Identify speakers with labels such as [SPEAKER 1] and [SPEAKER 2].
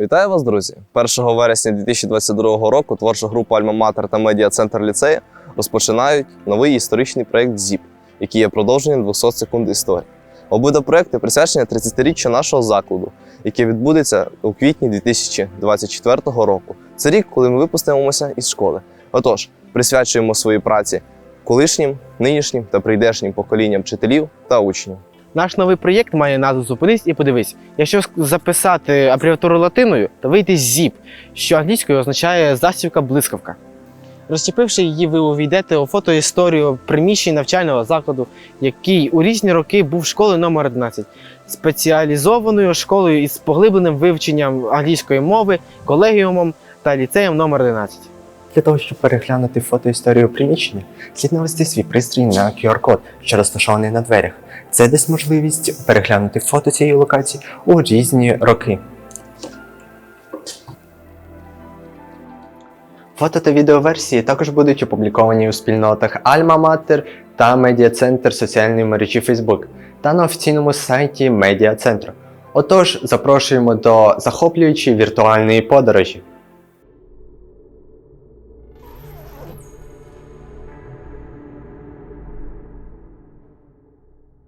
[SPEAKER 1] Вітаю вас, друзі! 1 вересня 2022 року творча група Альма Матер та медіа-центр ліцею розпочинають новий історичний проєкт ЗІП, який є продовженням 200 секунд історії. Обидва проекти присвячені 30-річчю нашого закладу, яке відбудеться у квітні 2024 року. Це рік, коли ми випустимося із школи. Отож, присвячуємо свої праці колишнім, нинішнім та прийдешнім поколінням вчителів та учнів.
[SPEAKER 2] Наш новий проєкт має назву Зупинись і подивись. Якщо записати абревіатуру латиною, то вийде ZIP, що англійською означає засівка блискавка. Розчепивши її, ви увійдете у фотоісторію приміщень навчального закладу, який у різні роки був школою номер 11, спеціалізованою школою із поглибленим вивченням англійської мови, колегіумом та ліцеєм номер 11.
[SPEAKER 3] Для того, щоб переглянути фотоісторію приміщення, слід навести свій пристрій на QR-код, що розташований на дверях. Це дасть можливість переглянути фото цієї локації у різні роки. Фото та відеоверсії також будуть опубліковані у спільнотах Alma Mater та медіа-центр соціальної мережі Facebook та на офіційному сайті медіа-центру. Отож, запрошуємо до захоплюючої віртуальної подорожі.